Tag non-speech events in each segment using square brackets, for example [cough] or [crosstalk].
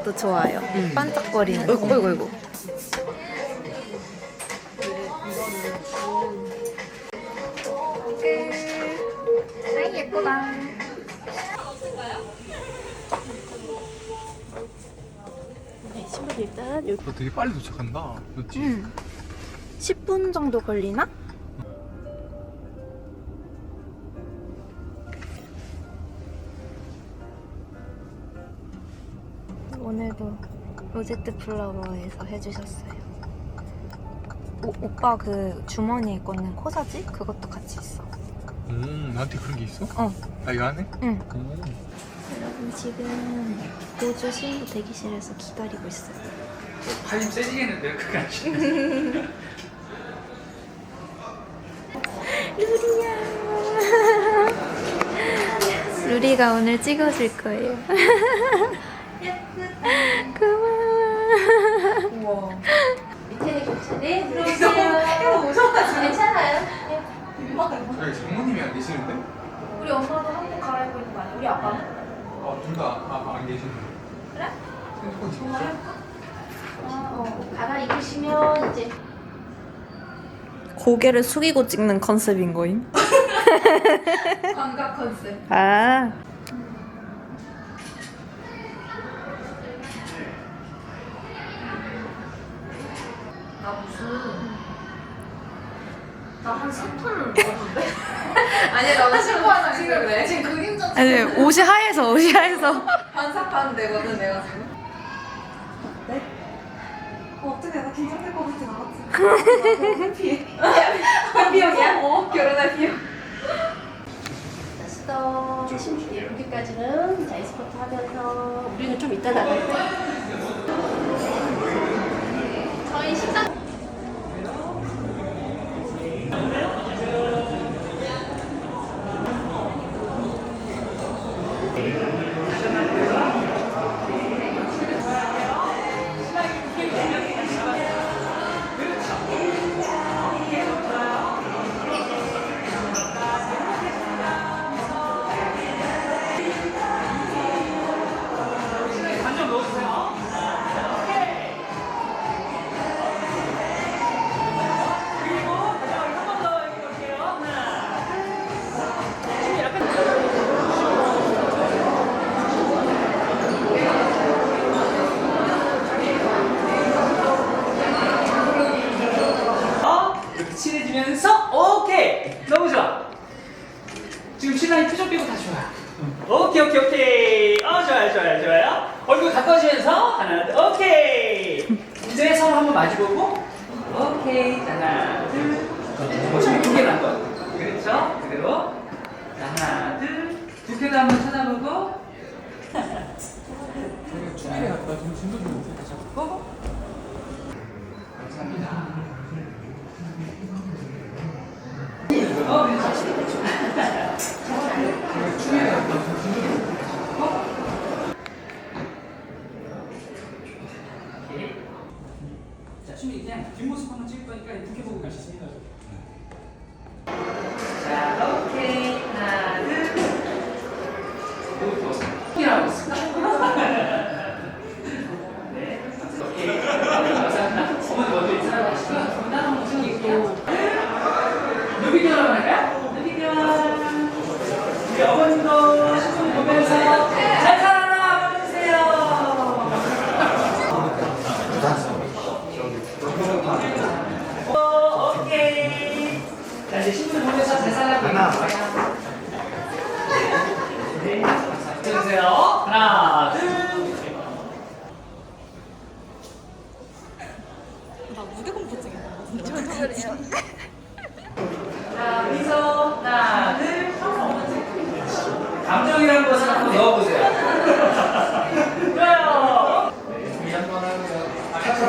것도 좋아요. 반짝거리는. 어이구, 어이구, 어이구. 아이, 예쁘다. 네, 신발 일단 여기. 너 되게 빨리 도착한다. 그렇지? 음. 10분 정도 걸리나? 오늘도 로제트 플라워에서 해주셨어요. 오, 오빠 그 주머니에 꽂는 코사지? 그것도 같이 있어. 음, 나한테 그런 게 있어? 어. 나 이거 안 해? 응. 오. 여러분 지금 호주 신부 대기실에서 기다리고 있어요. 팔힘 세지겠는데요, 아니라. 루리야. [laughs] 루리가 오늘 찍어줄 거예요. [laughs] 고마워. 밑에는 괜찮네. 들어오세요. 무서웠다. 괜찮아요. 저희 장모님이 안 계시는데? 우리 엄마도 한복 갈아입고 있는 거 아니야? 우리 아빠는? 어, 둘다 아, 안 계시는데. 그래? 핸드폰 찍었어? 아, 어. 갈아입으시면 이제 고개를 숙이고 찍는 컨셉인 거임? [laughs] 광각 컨셉. 아. 나 무슨 나한 3톤을 먹었는데? [laughs] 아니 나 친구 하나 지금 지금 그림자 아니 옷이 하얘서 옷이 하얘서. [laughs] 반삭반 되거든 내가 지금. 어떻게 나 긴장될 것 같진 않았지. [laughs] 피해. 비용이야? 어 결혼할 비용. 자 수도 여기까지는 자 에스코트 하면서 우리는 좀 이따 나갈 거야. 저희 식당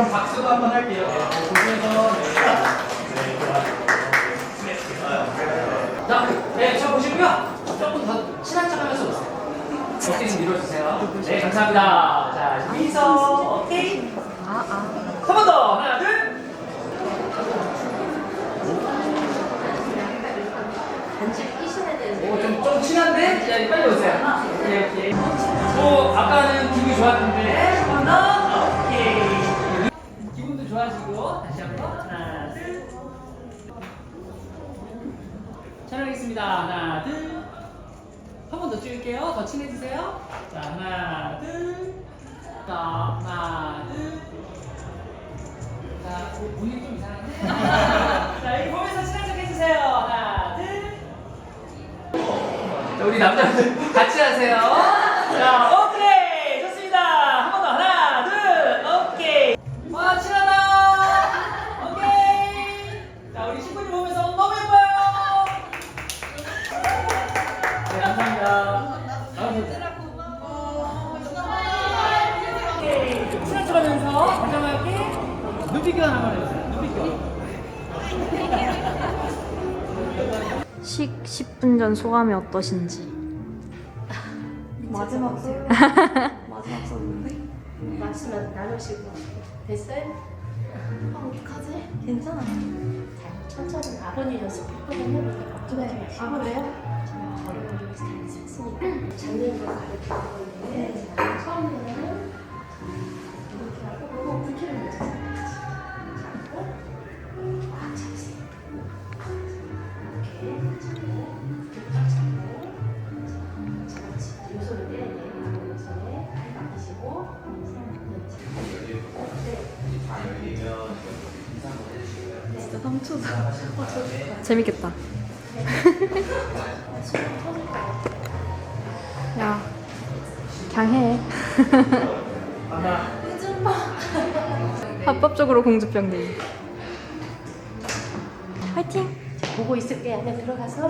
아까처럼 박수도 한번 할게요. 네, 보면서. 네. 자, 네, 저 보시고요. 조금 더 친한 척 하면서 오세요. 어깨 좀 밀어주세요. 네, 감사합니다. 자, 미소. 오케이. 한 번 더. 하나, 둘. 오, 좀, 좀 친한데? 자, 빨리 오세요. 오케이, 오케이. 뭐, 아까는 기분이 좋았는데, 찍겠습니다. 하나, 둘. 한 번더 찍을게요. 더 친해지세요. 자, 하나, 둘. 자, 하나, 둘. 자, 오- 오늘 좀 이상한데? [laughs] 자, 여기 보면서 친한 척 해주세요. 하나, 둘. 자, 우리 남자들 같이 하세요. 식 10분 전 소감이 어떠신지. 마지막 썰 [laughs] 마지막 썰인데 말씀 나누시고 됐어요? 아 어떡하지? 괜찮아 자, 천천히 아버님 연습 한번. 걱정하지 마시고. 아 그래요? 어려운 샀으니까 잡는 걸 가르치고 있는데 자, 처음에는 재밌겠다. [laughs] 야, 그냥 해. [laughs] 합법적으로 공주병들. 화이팅! 보고 있을게 안에 들어가서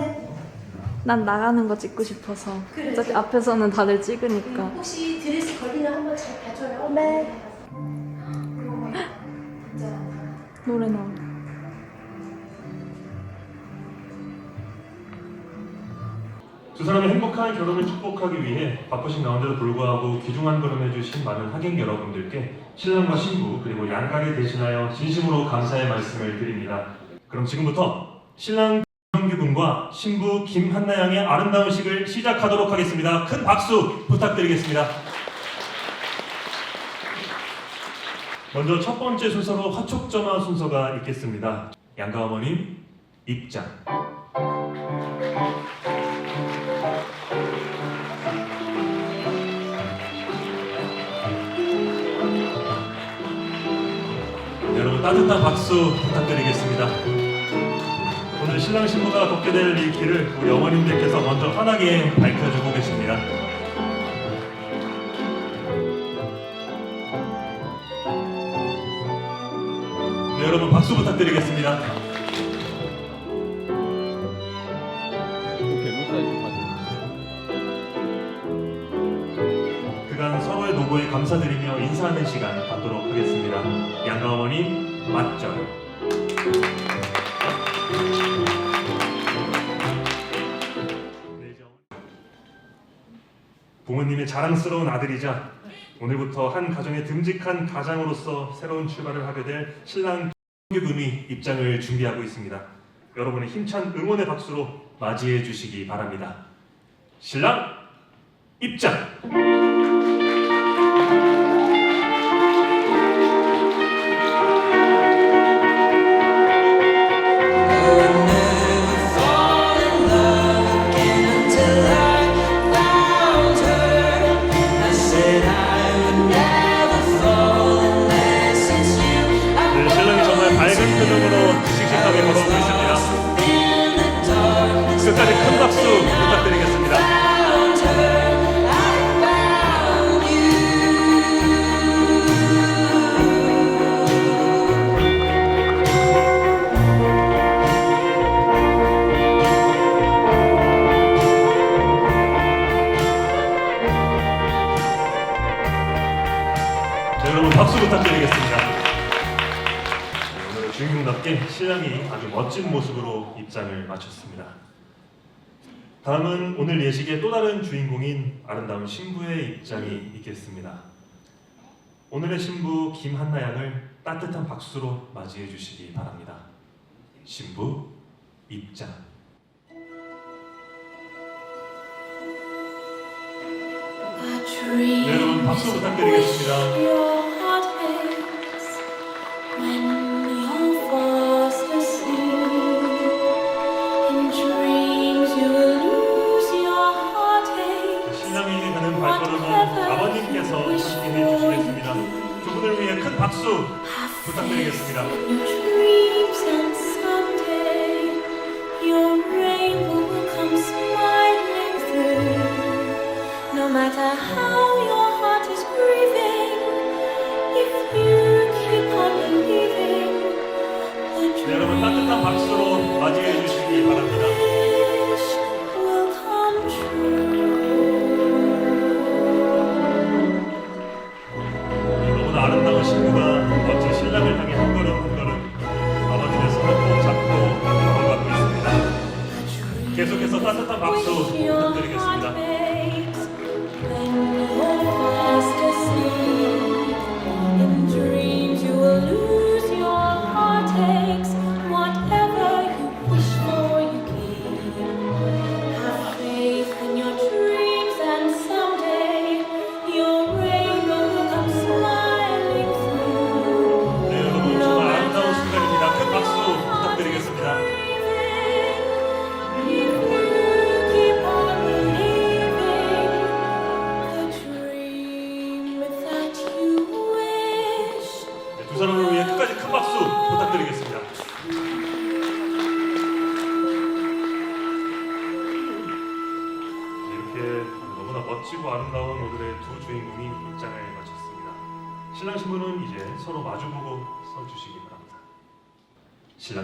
난 나가는 거 찍고 싶어서. 어차피 앞에서는 다들 찍으니까. 혹시 드레스 걸리면 한번 잘 봐줘요. 네. 노래 나온 두 사람의 행복한 결혼을 축복하기 위해 바쁘신 가운데도 불구하고 귀중한 걸음 해주신 많은 하객 여러분들께 신랑과 신부 그리고 양가를 대신하여 진심으로 감사의 말씀을 드립니다. 그럼 지금부터 신랑 형규 군과 신부 김한나 양의 아름다운 식을 시작하도록 하겠습니다. 큰 박수 부탁드리겠습니다. 먼저 첫 번째 순서로 화촉점화 순서가 있겠습니다. 양가 어머님 입장. 따뜻한 박수 부탁드리겠습니다. 오늘 신랑 신부가 걷게 될 이 길을 우리 어머님들께서 먼저 환하게 밝혀주고 계십니다. 네, 여러분 박수 부탁드리겠습니다. 그간 서로의 노고에 감사드리며 인사하는 시간 갖도록 하겠습니다. 양가 어머니 어머니. 부모님의 자랑스러운 아들이자 오늘부터 한 가정의 듬직한 가장으로서 새로운 출발을 하게 될 신랑 김규군이 입장을 준비하고 있습니다. 여러분의 힘찬 응원의 박수로 맞이해 주시기 바랍니다. 신랑 입장. 멋진 모습으로 입장을 마쳤습니다. 다음은 오늘 예식의 또 다른 주인공인 아름다운 신부의 입장이 있겠습니다. 오늘의 신부 김한나 양을 따뜻한 박수로 맞이해 주시기 바랍니다. 신부 입장. 네, 여러분 박수 부탁드리겠습니다.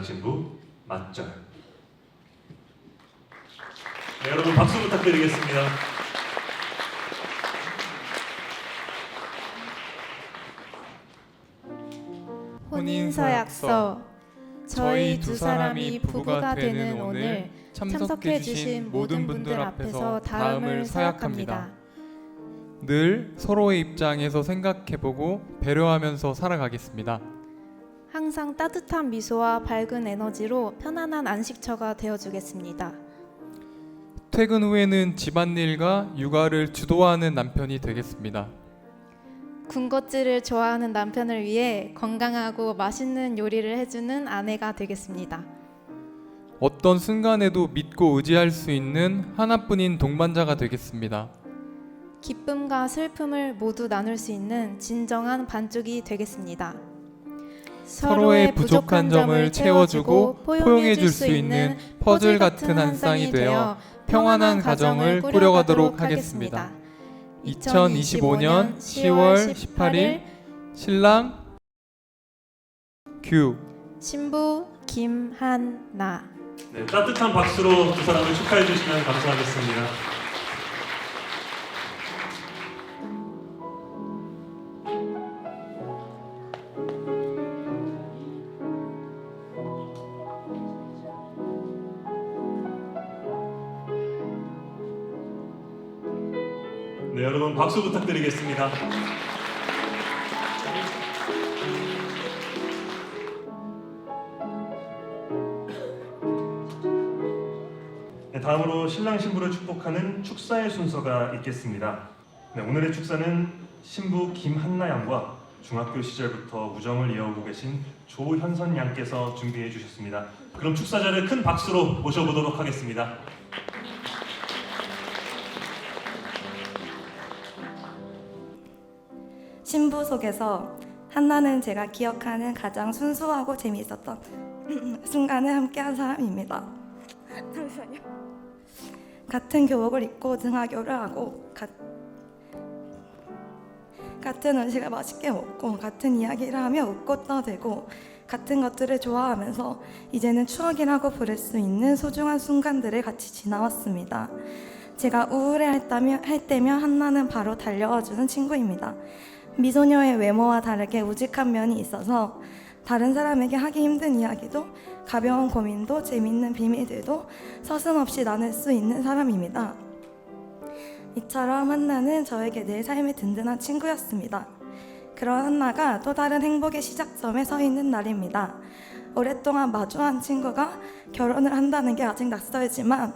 신부 맞절. 네, 여러분 박수 부탁드리겠습니다. 혼인서약서 저희 두 사람이 부부가 되는 오늘 참석해 주신 모든 분들 앞에서 다음을 서약합니다. 늘 서로의 입장에서 생각해보고 배려하면서 살아가겠습니다. 항상 따뜻한 미소와 밝은 에너지로 편안한 안식처가 되어주겠습니다. 퇴근 후에는 집안일과 육아를 주도하는 남편이 되겠습니다. 군것질을 좋아하는 남편을 위해 건강하고 맛있는 요리를 해주는 아내가 되겠습니다. 어떤 순간에도 믿고 의지할 수 있는 하나뿐인 동반자가 되겠습니다. 기쁨과 슬픔을 모두 나눌 수 있는 진정한 반쪽이 되겠습니다. 서로의 부족한 점을 채워주고 포용해 줄 수 있는 퍼즐 같은 한 쌍이 되어 평안한 가정을 꾸려가도록 하겠습니다. 2025년 10월 18일 신랑 규 신부 김한나 네, 따뜻한 박수로 두 사람을 축하해 주시면 감사하겠습니다. 박수 부탁드리겠습니다. 네, 다음으로 신랑 신부를 축복하는 축사의 순서가 있겠습니다. 네, 오늘의 축사는 신부 김한나 양과 중학교 시절부터 우정을 이어오고 계신 조현선 양께서 준비해 주셨습니다. 그럼 축사자를 큰 박수로 모셔보도록 하겠습니다. 신부 속에서 한나는 제가 기억하는 가장 순수하고 재미있었던 [laughs] 순간을 함께한 사람입니다. 잠시만요. 같은 교복을 입고 등하교를 하고 가, 같은 음식을 맛있게 먹고 같은 이야기를 하며 웃고 떠들고 같은 것들을 좋아하면서 이제는 추억이라고 부를 수 있는 소중한 순간들을 같이 지나왔습니다. 제가 우울해할 때면, 할 때면 한나는 바로 달려와 주는 친구입니다. 미소녀의 외모와 다르게 우직한 면이 있어서 다른 사람에게 하기 힘든 이야기도 가벼운 고민도 재밌는 비밀들도 서슴없이 나눌 수 있는 사람입니다. 이처럼 한나는 저에게 늘 삶의 든든한 친구였습니다. 그런 한나가 또 다른 행복의 시작점에 서 있는 날입니다. 오랫동안 마주한 친구가 결혼을 한다는 게 아직 낯설지만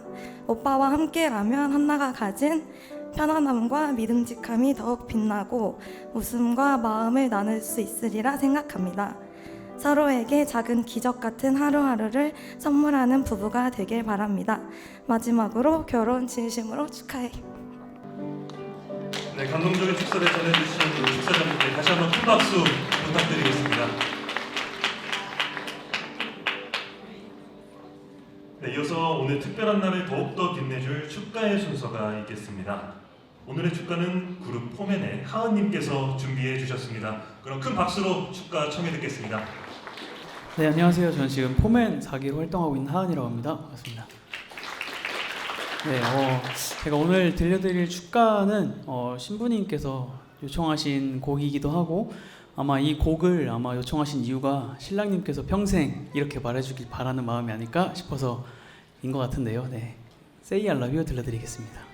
오빠와 함께라면 한나가 가진 편안함과 믿음직함이 더욱 빛나고 웃음과 마음을 나눌 수 있으리라 생각합니다. 서로에게 작은 기적 같은 하루하루를 선물하는 부부가 되길 바랍니다. 마지막으로 결혼 진심으로 축하해. 네, 감동적인 축사를 전해주신 우리 축사자분께 다시 한번 큰 박수 부탁드리겠습니다. 네, 이어서 오늘 특별한 날을 더욱더 빛내줄 축가의 순서가 있겠습니다. 오늘의 축가는 그룹 포맨의 하은님께서 준비해 주셨습니다. 그럼 큰 박수로 축가 청해 듣겠습니다. 네 안녕하세요. 저는 지금 포맨 4기로 활동하고 있는 하은이라고 합니다. 반갑습니다. 네, 어, 제가 오늘 들려드릴 축가는 어, 신부님께서 요청하신 곡이기도 하고 아마 이 곡을 아마 요청하신 이유가 신랑님께서 평생 이렇게 말해주길 바라는 마음이 아닐까 싶어서인 것 같은데요. 네, Love You 들려드리겠습니다.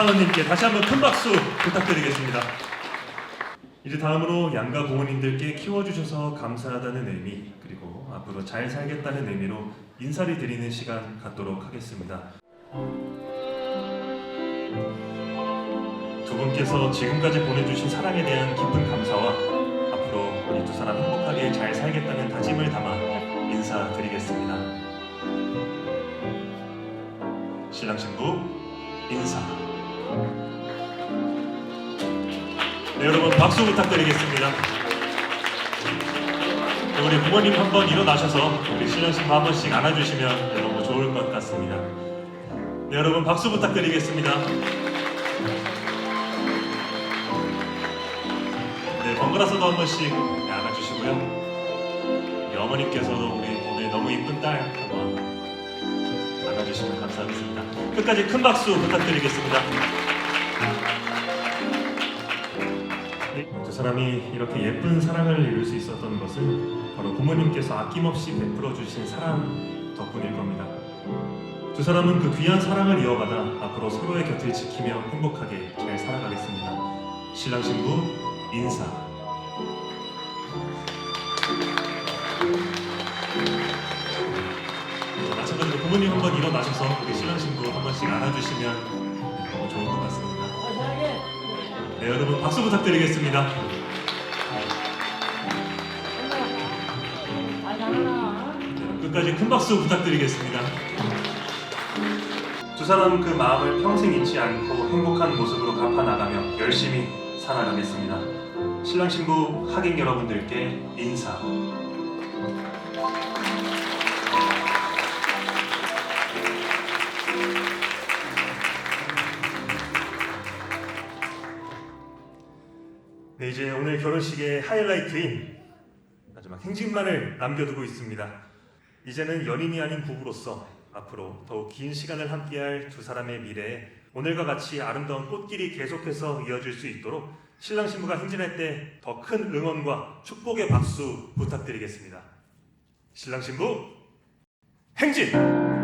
하은님께 다시 한번 큰 박수 부탁드리겠습니다. 이제 다음으로 양가 부모님들께 키워주셔서 감사하다는 의미 그리고 앞으로 잘 살겠다는 의미로 인사를 드리는 시간 갖도록 하겠습니다. 두 분께서 지금까지 보내주신 사랑에 대한 깊은 감사와 앞으로 우리 두 사람 행복하게 잘 살겠다는 다짐을 담아 인사드리겠습니다. 신랑 신부 인사. 네, 여러분 박수 부탁드리겠습니다. 네, 우리 부모님 한번 일어나셔서 우리 신랑 신부 한 번씩 안아주시면 너무 좋을 것 같습니다. 네, 여러분 박수 부탁드리겠습니다. 네, 번갈아서도 한 번씩 네, 안아주시고요. 우리 어머님께서도 우리 오늘 너무 이쁜 딸 주시면 감사하겠습니다. 끝까지 큰 박수 부탁드리겠습니다. 네, 두 사람이 이렇게 예쁜 사랑을 이룰 수 있었던 것은 바로 부모님께서 아낌없이 베풀어 주신 사랑 덕분일 겁니다. 두 사람은 그 귀한 사랑을 이어받아 앞으로 서로의 곁을 지키며 행복하게 잘 살아가겠습니다. 신랑 신부 인사. 한번 일어나셔서 우리 신랑 신부 한 번씩 안아주시면 너무 좋을 것 같습니다. 네, 여러분 박수 부탁드리겠습니다. 네, 끝까지 큰 박수 부탁드리겠습니다. 두 사람 그 마음을 평생 잊지 않고 행복한 모습으로 갚아 나가며 열심히 살아가겠습니다. 신랑 신부 하객 여러분들께 인사. 이제 오늘 결혼식의 하이라이트인 마지막 행진만을 남겨두고 있습니다. 이제는 연인이 아닌 부부로서 앞으로 더욱 긴 시간을 함께할 두 사람의 미래에 오늘과 같이 아름다운 꽃길이 계속해서 이어질 수 있도록 신랑 신부가 행진할 때 더 큰 응원과 축복의 박수 부탁드리겠습니다. 신랑 신부 행진!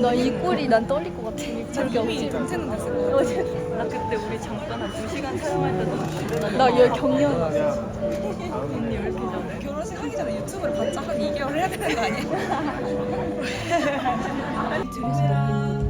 나 이 꼴이 난 떨릴 것 같아. 저기 없지. 정체는 됐을 거야. 나 그때 우리 잠깐 한 2시간 촬영할 때도 나얘 경련. 언니 왜 이렇게 잘해? 결혼식 하기 전에 유튜브를 바짝 한 2개월 해야 되는 거 아니야? [laughs] [laughs]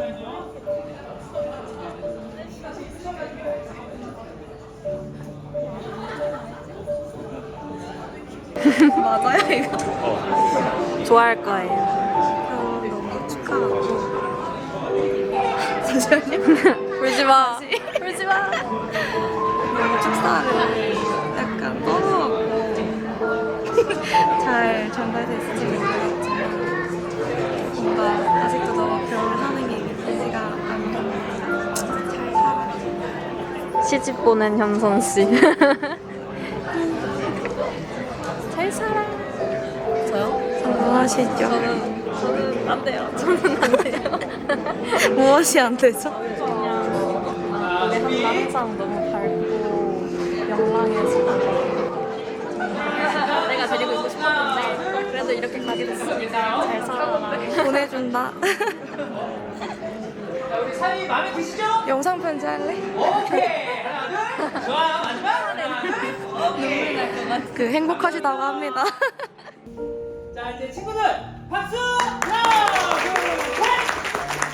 [laughs] 맞아요 이거. 좋아할 거예요. 너무 축하하고 [laughs] 울지 [laughs] 마. 울지 마. 너무 축사를 약간 떨어갖고 잘 전달됐을지 모르겠지만 뭔가 아직도 너무 시집 보낸 현선 씨. [laughs] 잘 살아. 저요? 성공하시죠? 저는 저는 안 돼요. 저는 안 돼요. [laughs] 무엇이 안 되죠? 그냥 우리 한나 항상 너무 밝고 명랑해지고 내가 데리고 있고 싶었는데 그래도 이렇게 가게 됐으니까 잘 살아라. 보내준다. 자, 우리 사위 마음에 드시죠? 영상 편지 할래? 오케이. 좋아요. 마지막. 하나, 둘. 오케이. 그 행복하시다고 합니다. 자, 이제 친구들 박수! 하나, 둘, 셋!